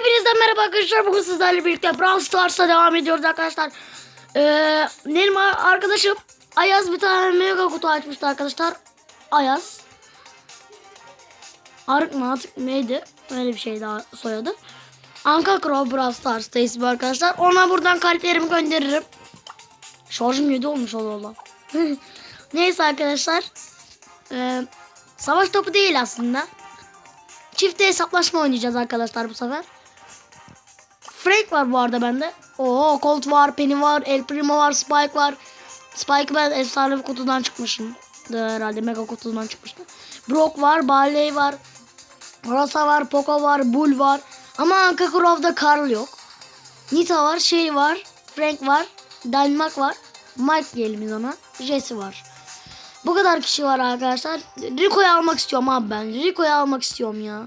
Hepinizden merhaba arkadaşlar. Bugün sizlerle birlikte Brawl Stars'a devam ediyoruz arkadaşlar. Ee, benim ar- arkadaşım Ayaz bir tane mega kutu açmıştı arkadaşlar. Ayaz. Arık mı artık neydi? Öyle bir şey daha soyadı. Anka Crow Brawl Stars'ta ismi arkadaşlar. Ona buradan kalplerimi gönderirim. Şarjım 7 olmuş Allah Allah. Neyse arkadaşlar. Ee, savaş topu değil aslında. Çifte hesaplaşma oynayacağız arkadaşlar bu sefer. Frank var bu arada bende. Oo Colt var, Penny var, El Primo var, Spike var. Spike ben efsane bir kutudan çıkmışım. Herhalde mega kutudan çıkmıştı. Brock var, Barley var. Rosa var, Poco var, Bull var. Ama Anka Crow'da Carl yok. Nita var, şey var, Frank var, Dynamite var. Mike diyelim biz ona. Jesse var. Bu kadar kişi var arkadaşlar. Rico'yu almak istiyorum abi ben. Rico'yu almak istiyorum ya.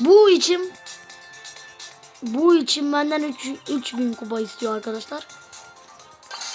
Bu için bu için benden 3 3000 kupa istiyor arkadaşlar.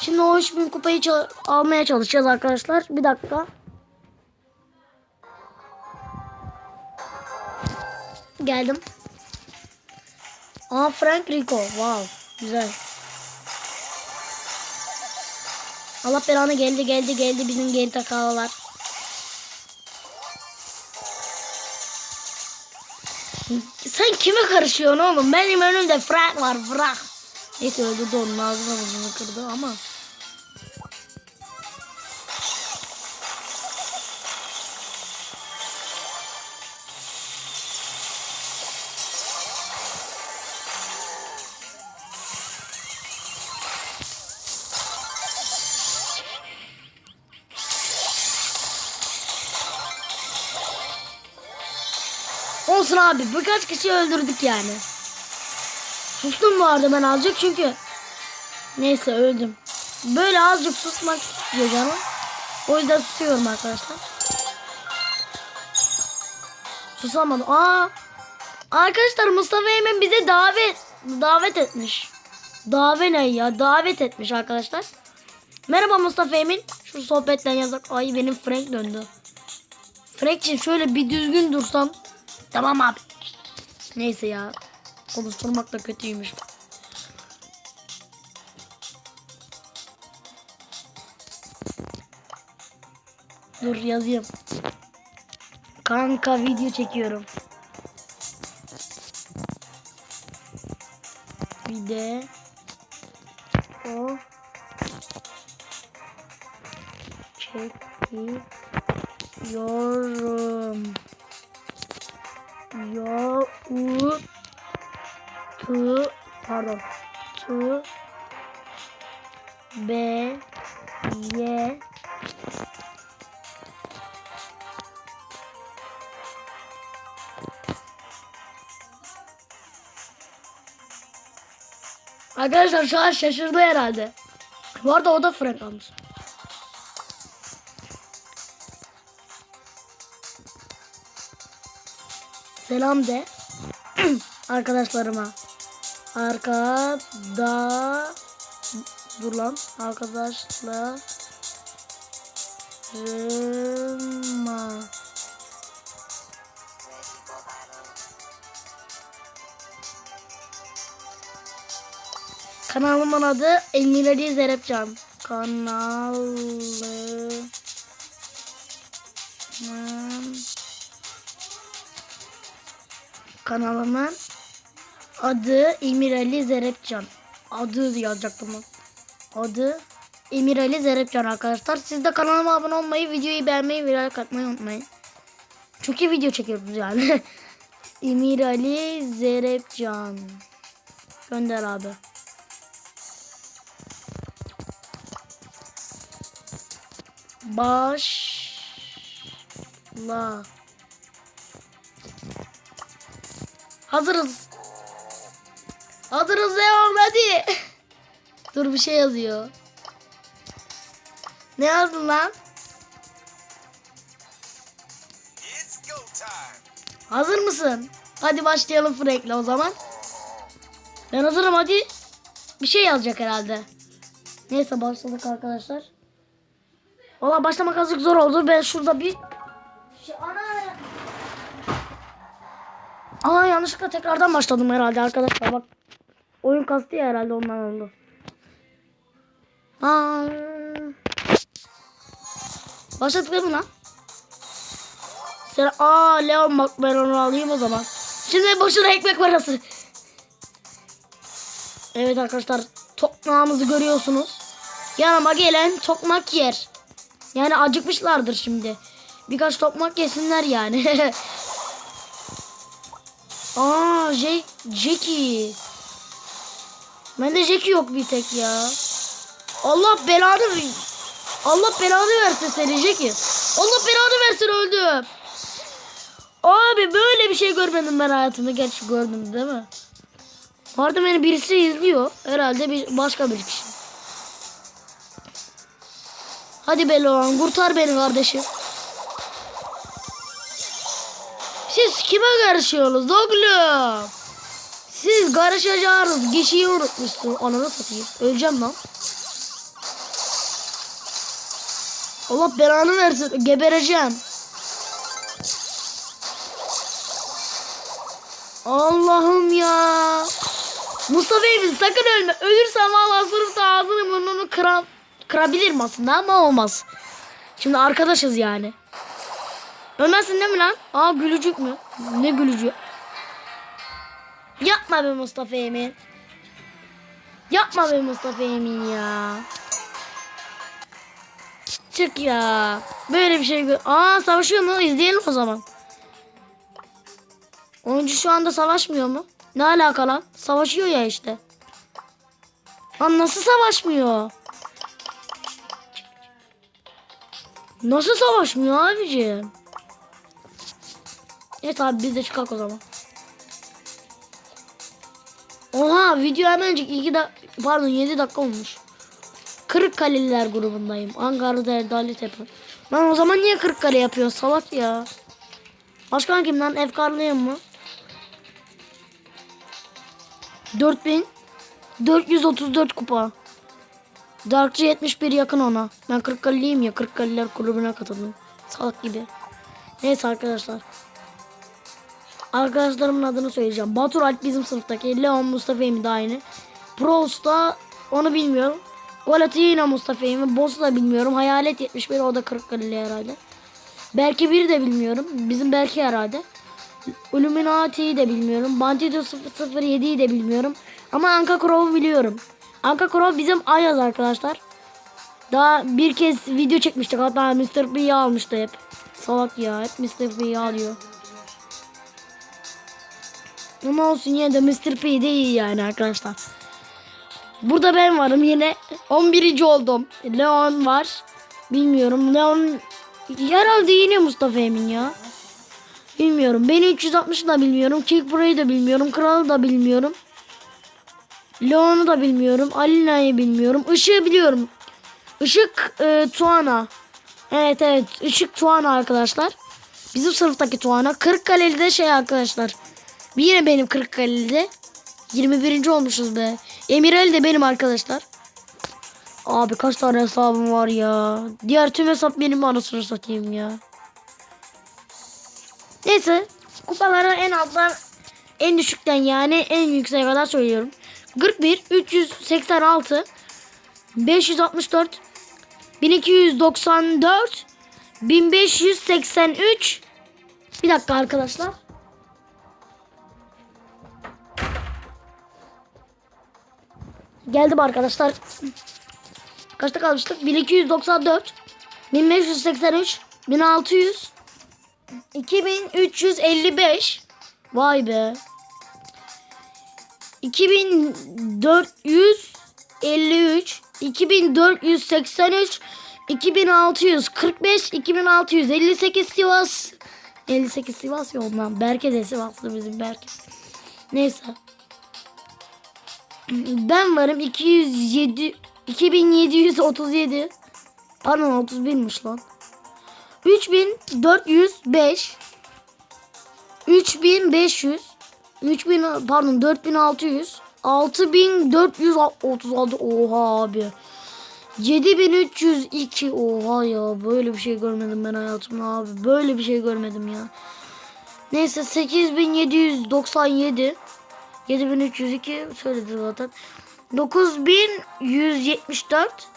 Şimdi o 3000 kupayı almaya çalışacağız arkadaşlar. Bir dakika. Geldim. Aa Frank Rico. Wow. Güzel. Allah belanı geldi geldi geldi bizim geri takavalar. Sen kime karışıyorsun oğlum? Benim önümde Frank var Frank. Neyse öldürdü onun ağzına burnunu kırdı ama. Olsun abi birkaç kişi öldürdük yani. Sustum bu arada ben azıcık çünkü. Neyse öldüm. Böyle azıcık susmak istiyor canım. O yüzden susuyorum arkadaşlar. Susamadım. Aa, arkadaşlar Mustafa Emin bize davet davet etmiş. Davet ne ya? Davet etmiş arkadaşlar. Merhaba Mustafa Emin. Şu sohbetten yazık. Ay benim Frank döndü. Frank'cim şöyle bir düzgün dursan. Tamam abi. Neyse ya. Konuşturmak da kötüymüş. Dur yazayım. Kanka video çekiyorum. Bir de o çekiyorum. Yo u tu pardon tu b y Arkadaşlar şu an şaşırdı herhalde. Bu arada o da Frank almış. Selam de arkadaşlarıma. Arkada dur lan arkadaşlarıma. Kanalımın adı Emir Ali Zerepcan. Kanalımın kanalımın adı Emir Ali Zerepcan. Adı yazacaktım ben. Adı Emir Ali Zerepcan arkadaşlar. Siz de kanalıma abone olmayı, videoyu beğenmeyi ve like atmayı unutmayın. Çok iyi video çekiyoruz yani. Emir Ali Zerepcan. Gönder abi. Başla. Hazırız. Hazırız devam hadi. Dur bir şey yazıyor. Ne yazdın lan? It's go time. Hazır mısın? Hadi başlayalım Frank'le o zaman. Ben hazırım hadi. Bir şey yazacak herhalde. Neyse başladık arkadaşlar. Valla başlamak azıcık zor oldu. Ben şurada bir... Şey, ana! Aa yanlışlıkla tekrardan başladım herhalde arkadaşlar bak. Oyun kastı ya herhalde ondan oldu. Aa. Başladık değil mi? Sen aa Leon bak ben onu alayım o zaman. Şimdi boşuna ekmek parası. Evet arkadaşlar tokmağımızı görüyorsunuz. Yanıma gelen tokmak yer. Yani acıkmışlardır şimdi. Birkaç tokmak yesinler yani. Aa Jack, Jackie. Bende Jackie yok bir tek ya. Allah belanı Allah belanı versin seni Jackie. Allah belanı versin öldüm. Abi böyle bir şey görmedim ben hayatımda. Gerçi gördüm değil mi? Bu arada beni birisi izliyor. Herhalde bir başka bir kişi. Hadi Beloğan kurtar beni kardeşim. Siz kime karışıyorsunuz oğlum? Siz karışacağınız kişiyi unutmuşsun. Ananı satayım. Öleceğim lan. Allah belanı versin. Gebereceğim. Allah'ım ya. Mustafa Emin sakın ölme. Ölürsem valla sınıfta ağzını burnunu kıra, kırabilirim aslında ama olmaz. Şimdi arkadaşız yani. Ölmezsin değil mi lan? Aa gülücük mü? Ne gülücüğü? Yapma be Mustafa Emin. Yapma be Mustafa Emin ya. Çık ya. Böyle bir şey gö- Aa savaşıyor mu? İzleyelim o zaman. Oyuncu şu anda savaşmıyor mu? Ne alaka lan? Savaşıyor ya işte. Lan nasıl savaşmıyor? Nasıl savaşmıyor abicim? Evet abi biz de çıkak o zaman. Oha video hemencik 2 dak pardon 7 dakika olmuş. Kırıkkaleliler grubundayım. Ankara Derdali Tepe. Lan o zaman niye Kırıkkale yapıyor salak ya. Başkan kim lan? Efkarlıyım mı? 4434 kupa. Darkçı 71 yakın ona. Ben Kırıkkaleliyim ya. Kırıkkaleler kulübüne katıldım. Salak gibi. Neyse arkadaşlar. Arkadaşlarımın adını söyleyeceğim. Batur Alp bizim sınıftaki. Leon Mustafa Emi de aynı. Prosta onu bilmiyorum. Golat'ı yine Mustafa Emi. Boss'u da bilmiyorum. Hayalet 71 o da Kırıkkaleli herhalde. Belki biri de bilmiyorum. Bizim belki herhalde. Illuminati'yi de bilmiyorum. Bandido 007'yi de bilmiyorum. Ama Anka Crow'u biliyorum. Anka Crow bizim Ayaz arkadaşlar. Daha bir kez video çekmiştik. Hatta Mr. P'yi almıştı hep. Salak ya. Hep Mr. P'yi alıyor. Ama olsun yine de Mr. P de iyi yani arkadaşlar. Burada ben varım yine. 11. oldum. Leon var. Bilmiyorum. Leon herhalde yine Mustafa Emin ya. Bilmiyorum. Beni 360'ı da bilmiyorum. Kick burayı da bilmiyorum. Kralı da bilmiyorum. Leon'u da bilmiyorum. Alina'yı bilmiyorum. Işığı biliyorum. Işık e, Tuana. Evet evet. Işık Tuana arkadaşlar. Bizim sınıftaki Tuana. Kırıkkale'li şey arkadaşlar. Yine benim Kırıkkale'de. 21. olmuşuz be. Emirel de benim arkadaşlar. Abi kaç tane hesabım var ya. Diğer tüm hesap benim anasını satayım ya. Neyse. Kupaları en alttan en düşükten yani en yükseğe kadar söylüyorum. 41, 386, 564, 1294, 1583. Bir dakika arkadaşlar. Geldim arkadaşlar. Kaçta kalmıştık? 1294, 1583, 1600, 2355. Vay be. 2453, 2483, 2645, 2658 Sivas. 58 Sivas yolundan. Berke de Sivaslı bizim Berke. Neyse. Ben varım 207 2737. Pardon 31'miş lan. 3405 3500 3000 pardon 4600 6436 oha abi. 7302 oha ya böyle bir şey görmedim ben hayatımda abi. Böyle bir şey görmedim ya. Neyse 8797 7302 söyledi zaten. 9174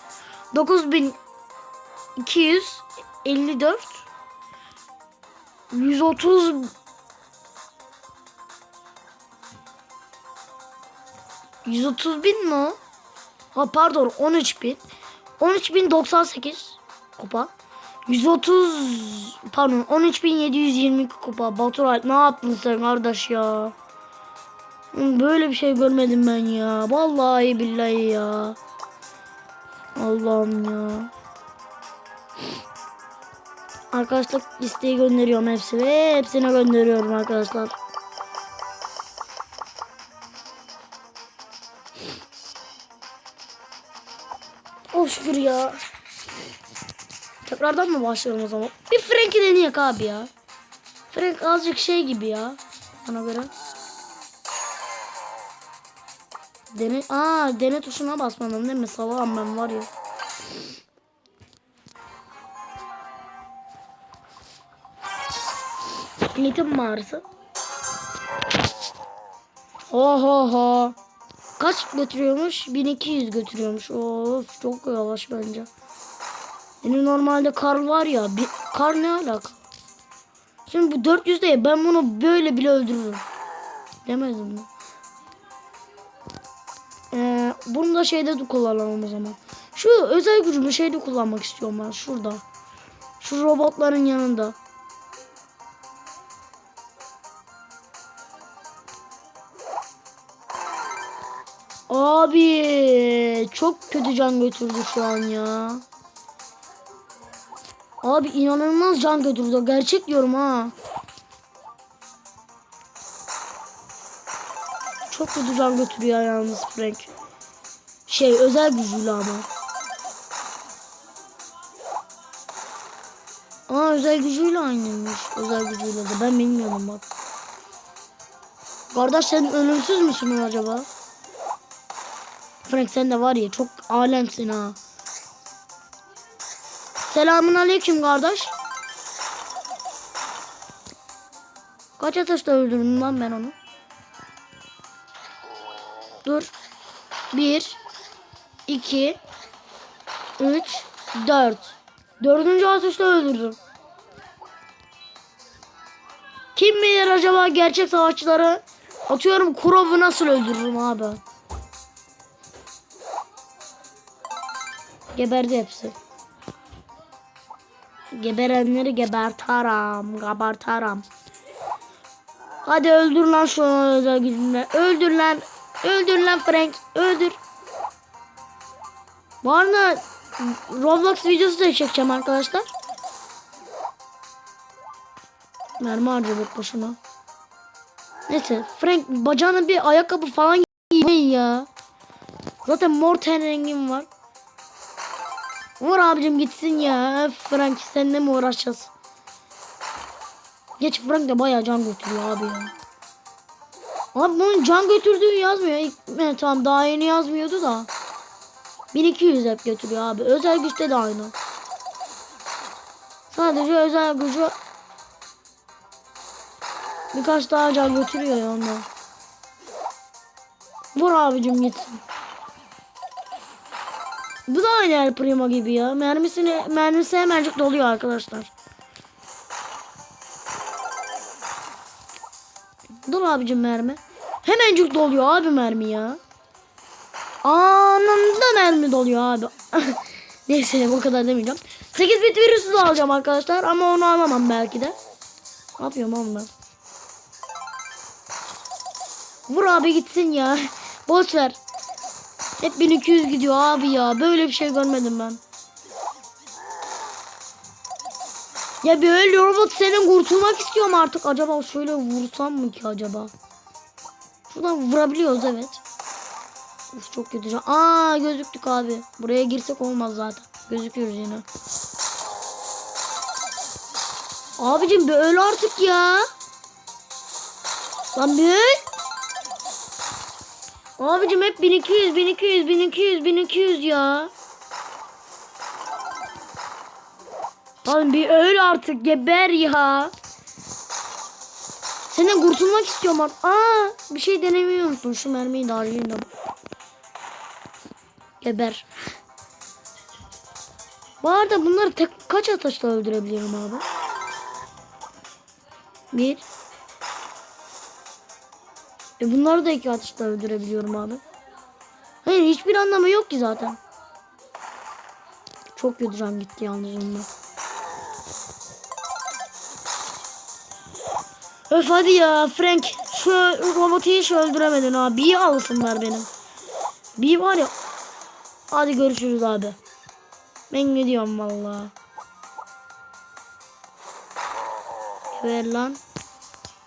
9254 130 130 bin mi o? Ha pardon 13 bin. 13 bin 98 kupa. 130 pardon 13 bin 722 kupa. Baturay ne yaptın sen kardeş ya? Böyle bir şey görmedim ben ya. Vallahi billahi ya. Allah'ım ya. Arkadaşlar listeyi gönderiyorum hepsi ve hepsine gönderiyorum arkadaşlar. Oh şükür ya. Tekrardan mı başlayalım o zaman? Bir Frank'i deneyek abi ya. Frank azıcık şey gibi ya. Bana göre. Dene, aa dene tuşuna basmadım değil mi? Salağım ben var ya. Ritim mağarası. Oho ho. Kaç götürüyormuş? 1200 götürüyormuş. Of çok yavaş bence. Benim normalde kar var ya. Bir, kar ne alaka? Şimdi bu 400 değil. Ben bunu böyle bile öldürürüm. Demedim mi? Bunu da şeyde de kullanalım o zaman. Şu özel gücümü şeyde kullanmak istiyorum ben. Şurada. Şu robotların yanında. Abi çok kötü can götürdü şu an ya. Abi inanılmaz can götürdü. Gerçek diyorum ha. Çok kötü can götürüyor yalnız Frank. Şey özel gücüyle ama. Aa özel gücüyle aynıymış. Özel gücüyle de ben bilmiyordum bak. Kardeş sen ölümsüz müsün acaba? Frank sen de var ya çok alemsin ha. Selamun aleyküm kardeş. Kaç atışta öldürdüm lan ben onu? Dur. Bir, iki, üç, dört. Dördüncü atışta öldürdüm. Kim bilir acaba gerçek savaşçıları atıyorum Kurov'u nasıl öldürürüm abi. Geberdi hepsi. Geberenleri gebertaram, gebertaram. Hadi öldür lan şu özel gücünle. Öldür lan. Öldür lan Frank. Öldür. Bu arada Roblox videosu da çekeceğim arkadaşlar. Mermi harcadık boşuna. Neyse Frank bacağına bir ayakkabı falan giyin ya. Zaten mor ten rengim var. Vur abicim gitsin ya. Frank seninle mi uğraşacağız? Geç Frank de bayağı can götürüyor abi ya. Abi bunun can götürdüğü yazmıyor. İlk, evet, tamam daha yeni yazmıyordu da. 1200 hep götürüyor abi. Özel güçte de aynı. Sadece özel gücü birkaç daha can götürüyor ya ondan. Vur abicim gitsin. Bu da aynı El Primo gibi ya. Mermisini, mermisi hemencik doluyor arkadaşlar. Dur abicim mermi. Hemencik doluyor abi mermi ya. Anında mermi doluyor abi. Neyse bu kadar demeyeceğim. 8 bit virüsü de alacağım arkadaşlar ama onu alamam belki de. Ne yapıyorum oğlum ben? Vur abi gitsin ya. Boş ver. Hep 1200 gidiyor abi ya. Böyle bir şey görmedim ben. Ya böyle robot senin kurtulmak istiyorum artık. Acaba şöyle vursam mı ki acaba? Şuradan vurabiliyoruz evet. Uf, çok kötü. Aa gözüktük abi. Buraya girsek olmaz zaten. Gözüküyoruz yine. Abicim bir öl artık ya. Lan bir öl. Abicim hep 1200, 1200, 1200, 1200 ya. Lan bir öl artık geber ya. Senden kurtulmak istiyorum artık. Aa bir şey denemiyor musun? Şu mermiyi de harcayayım da. Geber. Bu arada bunları tek kaç atışla öldürebiliyorum abi? Bir. E bunları da iki atışla öldürebiliyorum abi. Hayır hiçbir anlamı yok ki zaten. Çok kötü can gitti yalnız onunla. Öf hadi ya Frank. Şu robotu hiç öldüremedin ha. Bir alsınlar benim. Bir var ya. Hadi görüşürüz abi. Ben gidiyorum valla. Ver lan.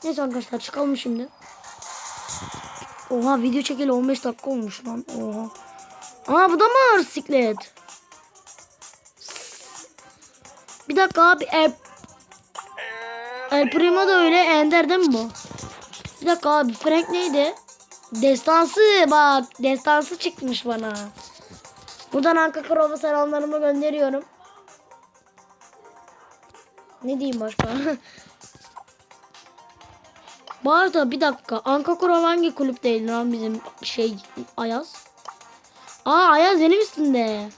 Neyse arkadaşlar çıkalım şimdi. Oha video çekeli 15 dakika olmuş lan. Oha. Aa bu da mı siklet? Bir dakika abi. El, El Primo da öyle. Ender değil mi bu? Bir dakika abi. Frank neydi? Destansı bak. Destansı çıkmış bana. Buradan Anka Krov'a selamlarımı gönderiyorum. Ne diyeyim başka? Bu bir dakika. Anka Kurov hangi kulüpteydi lan bizim şey Ayaz? Aa Ayaz benim üstünde.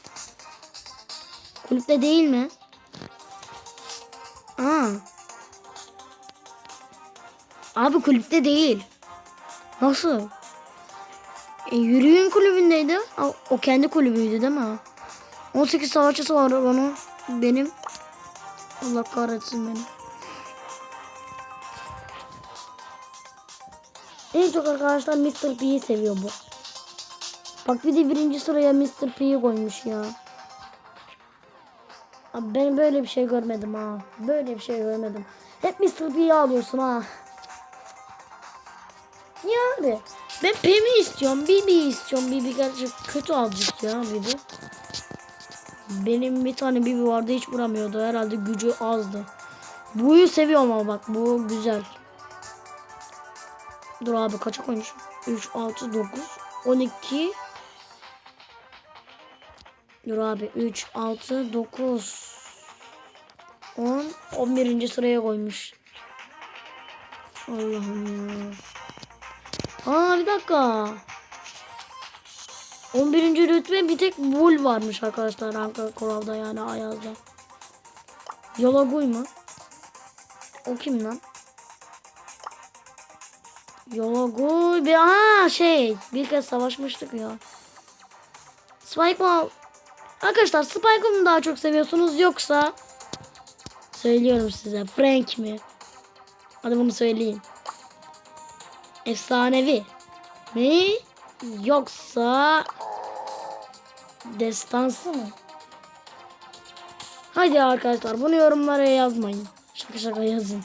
Kulüpte değil mi? Aa. Abi kulüpte değil. Nasıl? E, yürüyün kulübündeydi. Aa, O kendi kulübüydü değil mi? 18 savaşçısı var onun. Benim. Allah kahretsin beni. En çok arkadaşlar Mr. P'yi seviyor bu. Bak bir de birinci sıraya Mr. P'yi koymuş ya. Abi ben böyle bir şey görmedim ha. Böyle bir şey görmedim. Hep Mr. P'yi alıyorsun ha. Niye abi? Ben P'mi istiyorum. Bibi istiyorum. Bibi gerçi kötü azıcık ya Bibi. Benim bir tane Bibi vardı hiç vuramıyordu. Herhalde gücü azdı. Buyu seviyorum ama bak bu güzel. Dur abi kaça koymuşum? 3, 6, 9, 12. Dur abi 3, 6, 9, 10, 11. sıraya koymuş. Allah'ım ya. Aa bir dakika. 11. rütbe bir tek Bull varmış arkadaşlar Ankara Koral'da yani Ayaz'da. Yolaguy mu? O kim lan? Yolaguy bir aa şey bir kez savaşmıştık ya. Spike mi? Arkadaşlar Spike'ı mı daha çok seviyorsunuz yoksa söylüyorum size Frank mi? Hadi bunu söyleyin. Efsanevi mi yoksa destansı mı? Hadi arkadaşlar bunu yorumlara yazmayın. Şaka şaka yazın.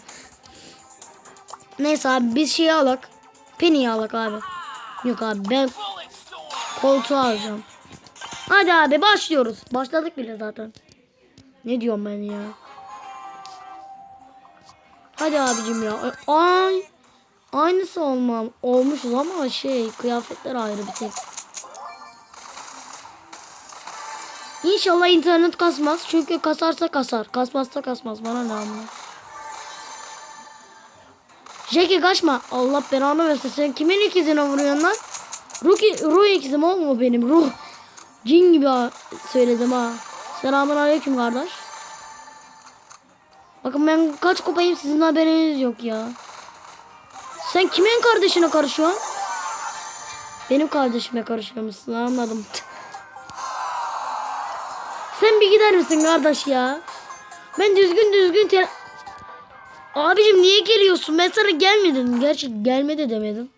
Neyse abi biz şeyi alak. Penny'yi alak abi. Yok abi ben koltuğu alacağım. Hadi abi başlıyoruz. Başladık bile zaten. Ne diyorum ben ya? Hadi abicim ya. Ay. Aynısı olmam. Olmuşuz ama şey kıyafetler ayrı bir tek. İnşallah internet kasmaz. Çünkü kasarsa kasar. Kasmazsa kasmaz. Bana ne anla. Jackie kaçma. Allah belanı versin. Sen kimin ikizine vuruyorsun lan? Ruh, ruh ikizim olma benim. Ruh. Cin gibi söyledim ha. Selamun aleyküm kardeş. Bakın ben kaç kupayım sizin haberiniz yok ya. Sen kimin kardeşine karışıyorsun? Benim kardeşime karışıyormuşsun anladım. Sen bir gider misin kardeş ya? Ben düzgün düzgün te... Abicim niye geliyorsun? Ben sana gelmedim. Gerçi gelme de demedim.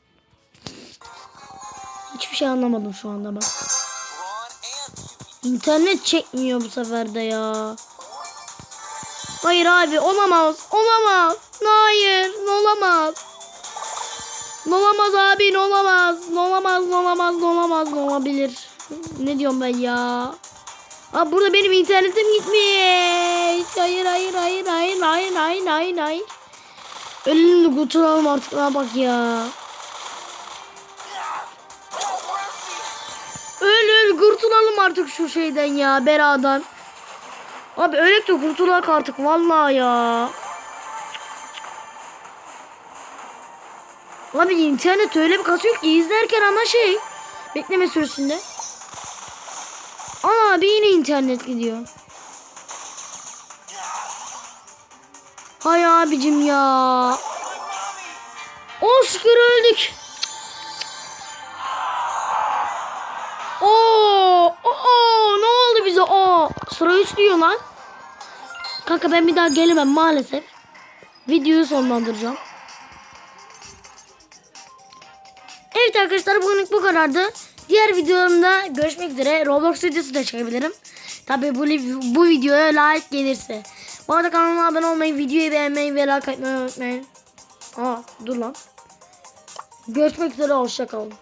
Hiçbir şey anlamadım şu anda ben. İnternet çekmiyor bu sefer de ya. Hayır abi olamaz. Olamaz. Hayır olamaz. Olamaz abi olamaz. Olamaz olamaz olamaz olabilir. Ne diyorum ben ya? Abi burada benim internetim gitmiş. Hayır hayır hayır hayır hayır hayır hayır hayır. Ölümünü kurtulalım artık ne bak ya. Öl öl kurtulalım artık şu şeyden ya beladan. Abi ölek de kurtulak artık vallahi ya. Abi internet öyle bir kasıyor ki izlerken ama şey bekleme süresinde. Ana abi yine internet gidiyor. Hay abicim ya. O şükür öldük. Oo, oo, ne oldu bize? Oo, sıra 3 diyor lan. Kanka ben bir daha gelemem maalesef. Videoyu sonlandıracağım. Evet arkadaşlar bugünlük bu kadardı. Diğer videolarımda görüşmek üzere. Roblox videosu da çekebilirim. Tabi bu, bu videoya like gelirse. Bu arada kanalıma abone olmayı, videoyu beğenmeyi ve like atmayı unutmayın. Aa dur lan. Görüşmek üzere hoşçakalın.